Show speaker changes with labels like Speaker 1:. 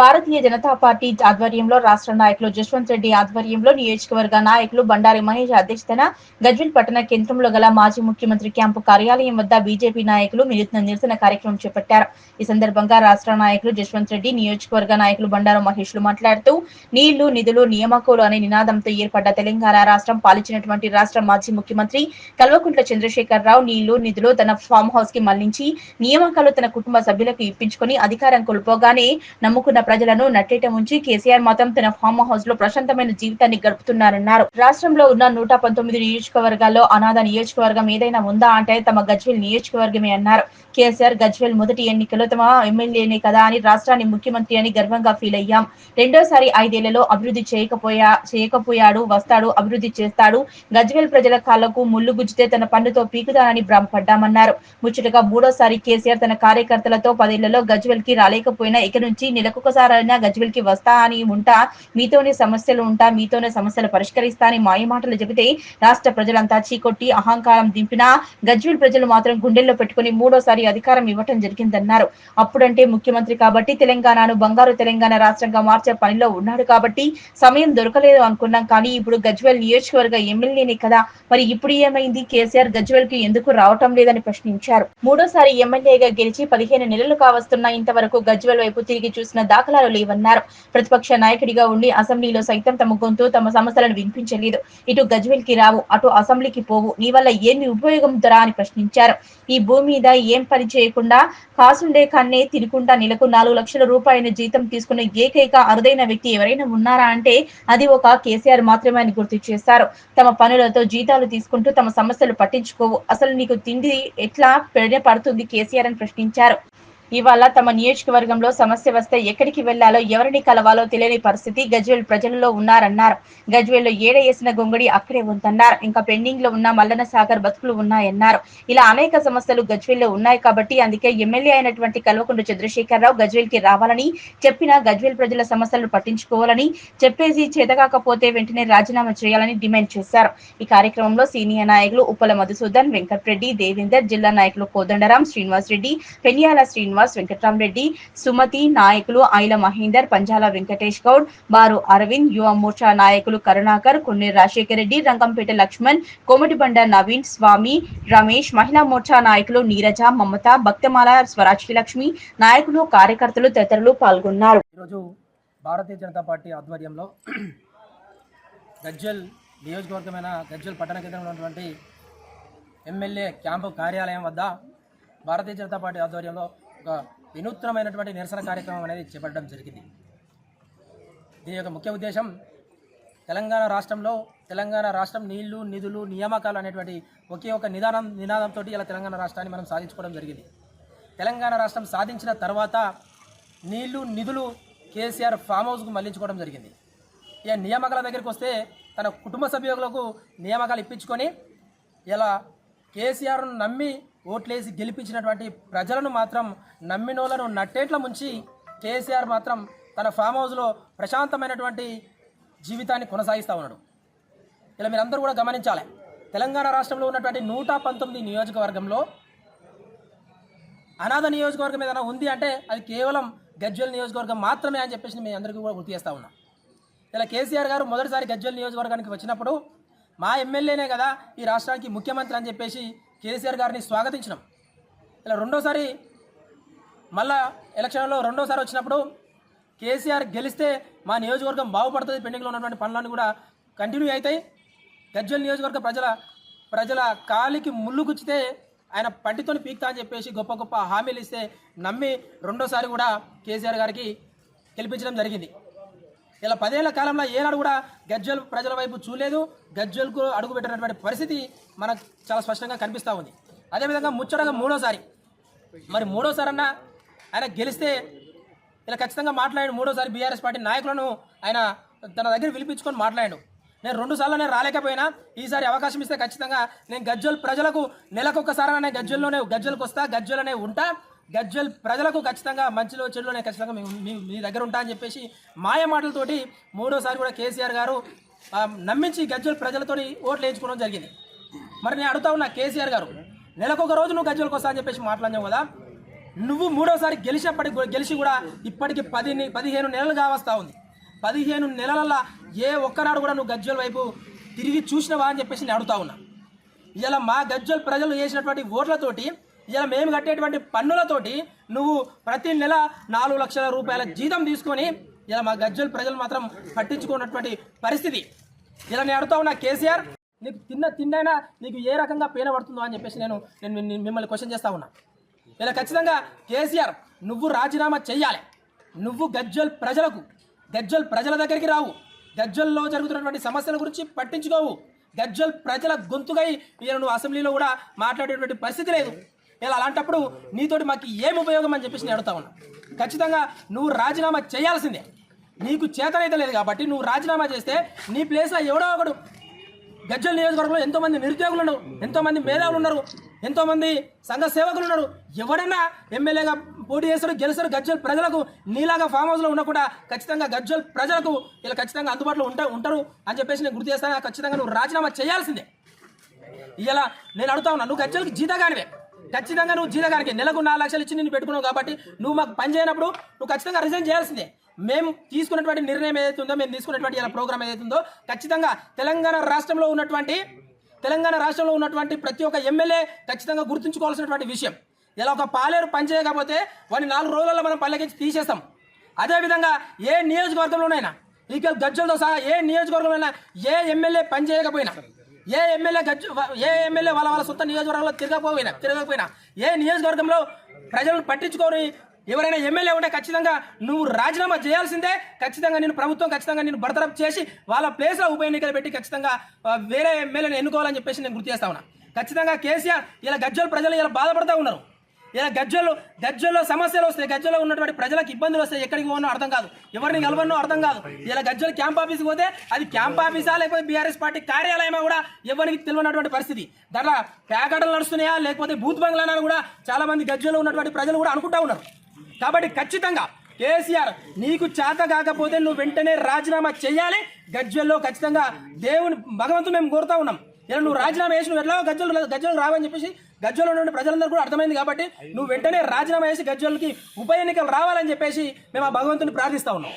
Speaker 1: Bharatiya Janata party ఆధ్వర్యంలో రాష్ట్ర నాయకులు జశ్వంత్ రెడ్డి ఆధ్వర్యంలో నియోజకవర్గ నాయకులు బండారి మహేష్ అధ్యక్షతన గజ్వెల్ పట్టణ కేంద్రంలో గల మాజీ ముఖ్యమంత్రి క్యాంపు కార్యాలయం వద్ద బీజేపీ నాయకులు వినూత్న నిరసన కార్యక్రమం చేపట్టారు. ఈ సందర్భంగా రాష్ట్ర నాయకులు జశ్వంత్ రెడ్డి నియోజకవర్గ నాయకులు బండారు మహేష్లు మాట్లాడుతూ నీళ్ళు నిధులు నియామకులు అనే నినాదంతో ఏర్పడ్డ తెలంగాణ రాష్ట్రం పాలించినటువంటి రాష్ట్ర మాజీ ముఖ్యమంత్రి కల్వకుంట్ల చంద్రశేఖర్ రావు నీళ్ళు నిధులు తన ఫామ్ హౌస్కి మళ్ళించి నియామకాలు తన కుటుంబ సభ్యులకు ఇప్పించుకొని అధికారం కోల్పోగానే నమ్ముకున్న ప్రజలను నట్టేట ఉంచి కేసీఆర్ మాత్రం తన ఫామ్ హౌస్లో ప్రశాంతమైన జీవితాన్ని గడుపుతున్నారన్నారు. రాష్ట్రంలో ఉన్న నూట పంతొమ్మిది నియోజకవర్గాల్లో అనాథ నియోజకవర్గం ఏదైనా ఉందా అంటే తమ గజ్వేల్ నియోజకవర్గమే అన్నారు. కేసీఆర్ గజ్వేల్ మొదటి ఎన్నికలో తమ ఎమ్మెల్యేనే కదా అని రాష్ట్రాన్ని ముఖ్యమంత్రి అని గర్వంగా ఫీల్ అయ్యాం. రెండోసారి ఐదేళ్ళలో అభివృద్ధి చేయకపోయా చేయకపోయాడు వస్తాడు అభివృద్ధి చేస్తాడు. గజ్వేల్ ప్రజల కాళ్ళకు ముళ్ళు గుజ్జితే తన పన్నుతో పీకుతానని భ్రమపడ్డామన్నారు. ముచ్చటగా మూడోసారి కేసీఆర్ తన కార్యకర్తలతో పదేళ్ళలో గజ్వేల్కి రాలేకపోయినా ఇక నుంచి నెలకొక ఒక్కసారైనా గజ్వెల్కి వస్తా అని ఉంటా మీతోనే సమస్యలు ఉంటా మీతోనే సమస్యలు పరిష్కరిస్తా అని మాయమాటలు చెబితే రాష్ట్ర ప్రజలంతా చీకొట్టి అహంకారం దింపినా గజ్వెల్ ప్రజలు మాత్రం గుండెల్లో పెట్టుకుని మూడోసారి అధికారం ఇవ్వటం జరిగిందన్నారు. అప్పుడంటే ముఖ్యమంత్రి కాబట్టి తెలంగాణను బంగారు తెలంగాణ రాష్ట్రంగా మార్చే పనిలో ఉన్నాడు కాబట్టి సమయం దొరకలేదు అనుకున్నాం కానీ ఇప్పుడు గజ్వెల్ నియోజకవర్గ ఎమ్మెల్యేనే కదా. మరి ఇప్పుడు ఏమైంది? కేసీఆర్ గజ్వెల్కి ఎందుకు రావటం లేదని ప్రశ్నించారు. మూడోసారి ఎమ్మెల్యేగా గెలిచి పదిహేను నెలలు కావస్తున్న ఇంతవరకు గజ్వెల్ వైపు తిరిగి చూసిన దాఖలాలు లేవన్నారు. ప్రతిపక్ష నాయకుడిగా ఉండి అసెంబ్లీలో సైతం తమ గొంతు తమ సమస్యలను వినిపించలేదు. ఇటు గజ్వేల్కి రావు అటు అసెంబ్లీకి పోవు. నీ వల్ల ఏమి ఉపయోగం దొరా అని ప్రశ్నించారు. ఈ భూమి మీద ఏం పని చేయకుండా కాసుండే కన్నే తినకుండా నెలకు నాలుగు లక్షల రూపాయల జీతం తీసుకున్న ఏకైక అరుదైన వ్యక్తి ఎవరైనా ఉన్నారా అంటే అది ఒక కేసీఆర్ మాత్రమే అని గుర్తు చేశారు. తమ పనులతో జీతాలు తీసుకుంటూ తమ సమస్యలు పట్టించుకోవు. అసలు నీకు తిండి ఎట్లా పెడ పడుతుంది కేసీఆర్ అని ప్రశ్నించారు. ఇవాళ తమ నియోజకవర్గంలో సమస్య వస్తే ఎక్కడికి వెళ్ళాలో ఎవరిని కలవాలో తెలియని పరిస్థితి గజ్వేల్ ప్రజలలో ఉన్నారన్నారు. గజ్వేల్లో ఏడేసిన గొంగడి అక్కడే ఉందన్నారు. ఇంకా పెండింగ్లో ఉన్న మల్లన సాగర్ బతుకులు ఉన్నాయన్నారు. ఇలా అనేక సమస్యలు గజ్వేల్లో ఉన్నాయి కాబట్టి అందుకే ఎమ్మెల్యే అయినటువంటి కల్వకుంట్ల చంద్రశేఖరరావు గజ్వేల్కి రావాలని చెప్పిన గజ్వేల్ ప్రజల సమస్యలను పట్టించుకోవాలని చెప్పేసి చేతకాకపోతే వెంటనే రాజీనామా చేయాలని డిమాండ్ చేశారు. ఈ కార్యక్రమంలో సీనియర్ నాయకులు ఉప్పల మధుసూదన్ వెంకట్రెడ్డి దేవేందర్ జిల్లా నాయకులు కోదండరాం శ్రీనివాస్ రెడ్డి పెనియాల శ్రీనివాస్ వెంకట్రామరెడ్డి సుమతి నాయకులు ఐల మహేందర్ పంజాల వెంకటేష్ గౌడ్ బారు అరవింద్ యువ మోర్చా నాయకులు కరుణాకర్ కొన్నేరు రాజశేఖర రెడ్డి రంగంపేట లక్ష్మణ్ కోమటిబండ నవీన్ స్వామి రమేష్ మహిళా మోర్చా నాయకులు నీరజ మమత భక్తమాల స్వరాజ్య లక్ష్మి నాయకులు కార్యకర్తలు తదితరులు పాల్గొన్నారు.
Speaker 2: ఈరోజు భారతీయ జనతా పార్టీ ఆధ్వర్యంలో గజ్జల్ నియోజకవర్గమైన గజ్జల్ పట్టణ కేంద్రంలో ఉన్నటువంటి ఎమ్మెల్యే క్యాంపు కార్యాలయం వద్ద భారతీయ జనతా పార్టీ ఆధ్వర్యంలో ఒక వినూత్నమైనటువంటి నిరసన కార్యక్రమం అనేది చేపట్టడం జరిగింది. దీని యొక్క ముఖ్య ఉద్దేశం తెలంగాణ రాష్ట్రంలో తెలంగాణ రాష్ట్రం నీళ్ళు నిధులు నియామకాలు అనేటువంటి ఒకే ఒక నిదానం నినాదంతో ఇలా తెలంగాణ రాష్ట్రాన్ని మనం సాధించుకోవడం జరిగింది. తెలంగాణ రాష్ట్రం సాధించిన తర్వాత నీళ్ళు నిధులు కేసీఆర్ ఫామ్ హౌస్కు మళ్ళించుకోవడం జరిగింది. ఇక నియామకాల దగ్గరికి వస్తే తన కుటుంబ సభ్యులకు నియామకాలు ఇప్పించుకొని ఇలా కేసీఆర్ను నమ్మి ఓట్లేసి గెలిపించినటువంటి ప్రజలను మాత్రం నమ్మినోళ్ళను నట్టేట్ల ముంచి కేసీఆర్ మాత్రం తన ఫామ్ హౌస్లో ప్రశాంతమైనటువంటి జీవితాన్ని కొనసాగిస్తూ ఉన్నాడు. ఇలా మీరందరూ కూడా గమనించాలి. తెలంగాణ రాష్ట్రంలో ఉన్నటువంటి నూట పంతొమ్మిది నియోజకవర్గంలో అనాథ నియోజకవర్గం ఏదైనా ఉంది అంటే అది కేవలం గజ్వెల్ నియోజకవర్గం మాత్రమే అని చెప్పేసి మేము అందరికీ కూడా గుర్తు చేస్తూ ఉన్నాం. ఇలా కేసీఆర్ గారు మొదటిసారి గజ్వెల్ నియోజకవర్గానికి వచ్చినప్పుడు మా ఎమ్మెల్యేనే కదా ఈ రాష్ట్రానికి ముఖ్యమంత్రి అని చెప్పేసి కేసీఆర్ గారిని స్వాగతించినాం. ఇలా రెండోసారి మళ్ళా ఎలక్షన్లో రెండోసారి వచ్చినప్పుడు కేసీఆర్ గెలిస్తే మా నియోజకవర్గం బాగుపడుతుంది పెండింగ్లో ఉన్నటువంటి పనులన్నీ కూడా కంటిన్యూ అవుతాయి. గజ్వెల్ నియోజకవర్గ ప్రజల ప్రజల కాలికి ముళ్ళు గుచ్చితే ఆయన పంటితోని పీక్తా అని చెప్పేసి గొప్ప గొప్ప హామీలు ఇస్తే నమ్మి రెండోసారి కూడా కేసీఆర్ గారికి గెలిపించడం జరిగింది. ఇలా పదేళ్ళ కాలంలో ఏనాడు కూడా గజ్వెల్ ప్రజల వైపు చూడలేదు. గజ్వెల్కు అడుగు పెట్టినటువంటి పరిస్థితి మనకు చాలా స్పష్టంగా కనిపిస్తూ ఉంది. అదేవిధంగా ముచ్చటగా మూడోసారి. మరి మూడోసారి అన్న ఆయన గెలిస్తే ఇలా ఖచ్చితంగా మాట్లాడాడు మూడోసారి బీఆర్ఎస్ పార్టీ నాయకులను ఆయన తన దగ్గర పిలిపించుకొని మాట్లాడాడు నేను రెండు సార్లు నేను రాలేకపోయినా ఈసారి అవకాశం ఇస్తే ఖచ్చితంగా నేను గజ్వల్ ప్రజలకు నెలకొకసారి నేను గజ్వల్లోనే గజ్వల్కి వస్తా గజ్వల్లోనే ఉంటా. గజ్వల్ ప్రజలకు ఖచ్చితంగా మంచిలో చెడులోనే ఖచ్చితంగా మేము మీ దగ్గర ఉంటా అని చెప్పేసి మాయ మాటలతోటి మూడోసారి కూడా కేసీఆర్ గారు నమ్మించి గజ్వల్ ప్రజలతోని ఓట్లు వేయించుకోవడం జరిగింది. మరి నేను అడుగుతా ఉన్నా కేసీఆర్ గారు నెలకు ఒక రోజు నువ్వు గజ్వల్కి వస్తా అని చెప్పేసి మాట్లాడినావు కదా నువ్వు మూడోసారి గెలిచినప్పటికి కూడా- గెలిచి కూడా ఇప్పటికి పది పదిహేను నెలలు కావస్తా ఉంది. పదిహేను నెలల ఏ ఒక్కనాడు కూడా నువ్వు గజ్జల వైపు తిరిగి చూసినవా అని చెప్పేసి నేను అడుగుతా ఉన్నా. ఇలా మా గజ్వల్ ప్రజలు చేసినటువంటి ఓట్లతోటి ఇలా మేము కట్టేటువంటి పన్నులతోటి నువ్వు ప్రతి నెల నాలుగు లక్షల రూపాయల జీతం తీసుకొని ఇలా మా గజ్జల్ ప్రజలు మాత్రం పట్టించుకున్నటువంటి పరిస్థితి. ఇలా నేను అడుగుతా ఉన్నా కేసీఆర్ నీకు తిన్న తిండైనా నీకు ఏ రకంగా పీన పడుతుందో అని చెప్పేసి నేను నేను మిమ్మల్ని క్వశ్చన్ చేస్తా ఉన్నా. ఇలా ఖచ్చితంగా కేసీఆర్ నువ్వు రాజీనామా చెయ్యాలి. నువ్వు గజ్జల్ ప్రజలకు గజ్జల్ ప్రజల దగ్గరికి రావు. గజ్జల్లో జరుగుతున్నటువంటి సమస్యల గురించి పట్టించుకోవు. గజ్జల్ ప్రజల గొంతుకై ఈయన నువ్వు అసెంబ్లీలో కూడా మాట్లాడేటువంటి పరిస్థితి లేదు. ఇలా అలాంటప్పుడు నీతోటి మాకు ఏం ఉపయోగం అని చెప్పేసి నేను అడుగుతా ఉన్నా. ఖచ్చితంగా నువ్వు రాజీనామా చేయాల్సిందే. నీకు చేతనైతే లేదు కాబట్టి నువ్వు రాజీనామా చేస్తే నీ ప్లేస్లో ఎవడో ఒకడు. గజ్జల నియోజకవర్గంలో ఎంతోమంది నిరుద్యోగులు ఉన్నారు ఎంతోమంది మేధావులు ఉన్నారు ఎంతోమంది సంఘ సేవకులు ఉన్నారు. ఎవరైనా ఎమ్మెల్యేగా పోటీ చేస్తారు గెలుస్తారు గజ్జల్ ప్రజలకు నీలాగా ఫామ్ హౌస్లో ఉండకుండా ఖచ్చితంగా గజ్జల్ ప్రజలకు ఇలా ఖచ్చితంగా అందుబాటులో ఉంటా ఉంటారు అని చెప్పేసి నేను గుర్తు చేస్తాను. ఖచ్చితంగా నువ్వు రాజీనామా చేయాల్సిందే. ఇలా నేను అడుగుతా ఉన్నా నువ్వు గజ్జలకి జీతగానివే. ఖచ్చితంగా నువ్వు జీతగానికి నెలకు నాలుగు లక్షలు ఇచ్చి నేను పెట్టుకున్నావు కాబట్టి నువ్వు మాకు పని చేయనప్పుడు నువ్వు ఖచ్చితంగా రిజైన్ చేయాల్సిందే. మేము తీసుకున్నటువంటి నిర్ణయం ఏదైతే ఉందో మేము తీసుకున్నటువంటి ఇలా ప్రోగ్రామ్ ఏదైతే ఉందో ఖచ్చితంగా తెలంగాణ రాష్ట్రంలో ఉన్నటువంటి తెలంగాణ రాష్ట్రంలో ఉన్నటువంటి ప్రతి ఒక్క ఎమ్మెల్యే ఖచ్చితంగా గుర్తుంచుకోవాల్సినటువంటి విషయం. ఇలా ఒక పాలేరు పనిచేయకపోతే వాడిని నాలుగు రోజులలో మనం పల్లెకించి తీసేస్తాం. అదేవిధంగా ఏ నియోజకవర్గంలోనైనా ఇక గజ్జలతో సహా ఏ నియోజకవర్గంలోనైనా ఏ ఎమ్మెల్యే పని చేయకపోయినా ఏ ఎమ్మెల్యే గజ్జ ఏ ఎమ్మెల్యే వాళ్ళ వాళ్ళ సొంత నియోజకవర్గంలో తిరగకపోయినా తిరగకపోయినా ఏ నియోజకవర్గంలో ప్రజలను పట్టించుకొని ఎవరైనా ఎమ్మెల్యే ఉంటే ఖచ్చితంగా నువ్వు రాజీనామా చేయాల్సిందే. ఖచ్చితంగా నేను ప్రభుత్వం ఖచ్చితంగా నేను బర్తరఫ్ చేసి వాళ్ళ ప్లేస్లో ఉప ఎన్నికలు పెట్టి ఖచ్చితంగా ఆ, వేరే ఎమ్మెల్యేని ఎన్నుకోవాలని చెప్పేసి నేను గుర్తు చేస్తా ఉన్నా. ఖచ్చితంగా కేసీఆర్ ఇలా గజ్జల ప్రజలు ఇలా బాధపడతా ఉన్నారు. ఇలా గజ్జల్లో గజ్జల్లో సమస్యలు వస్తాయి గజ్జల్లో ఉన్నటువంటి ప్రజలకు ఇబ్బందులు వస్తాయి ఎక్కడికి పోనో అర్థం కాదు. ఎవరిని కలవనో అర్థం కాదు. ఇలా గజ్జలు క్యాంప్ ఆఫీస్కి పోతే అది క్యాంప్ ఆఫీసా లేకపోతే బీఆర్ఎస్ పార్టీ కార్యాలయమా కూడా ఎవరికి తెలియనటువంటి పరిస్థితి. దాంట్లో ప్యాకెట్లు నడుస్తున్నాయా లేకపోతే బూత్ బంగ్లానా కూడా చాలా మంది గజ్జల్లో ఉన్నటువంటి ప్రజలు కూడా అనుకుంటా ఉన్నారు. కాబట్టి ఖచ్చితంగా కేసీఆర్ నీకు చేత కాకపోతే నువ్వు వెంటనే రాజీనామా చేయాలి. గజ్వెల్లో ఖచ్చితంగా దేవుని భగవంతుడు మేము కోరుతా ఉన్నాం. ఇలా నువ్వు రాజీనామా చేసి నువ్వు ఎట్లా గజ్జలు గజ్జలు రావని చెప్పేసి గజ్జల్లో ఉన్న ప్రజలందరూ కూడా అర్థమైంది కాబట్టి నువ్వు వెంటనే రాజీనామా చేసి గజ్జలకి ఉప ఎన్నికలు రావాలని చెప్పేసి మేము ఆ భగవంతుని ప్రార్థిస్తా ఉన్నాం.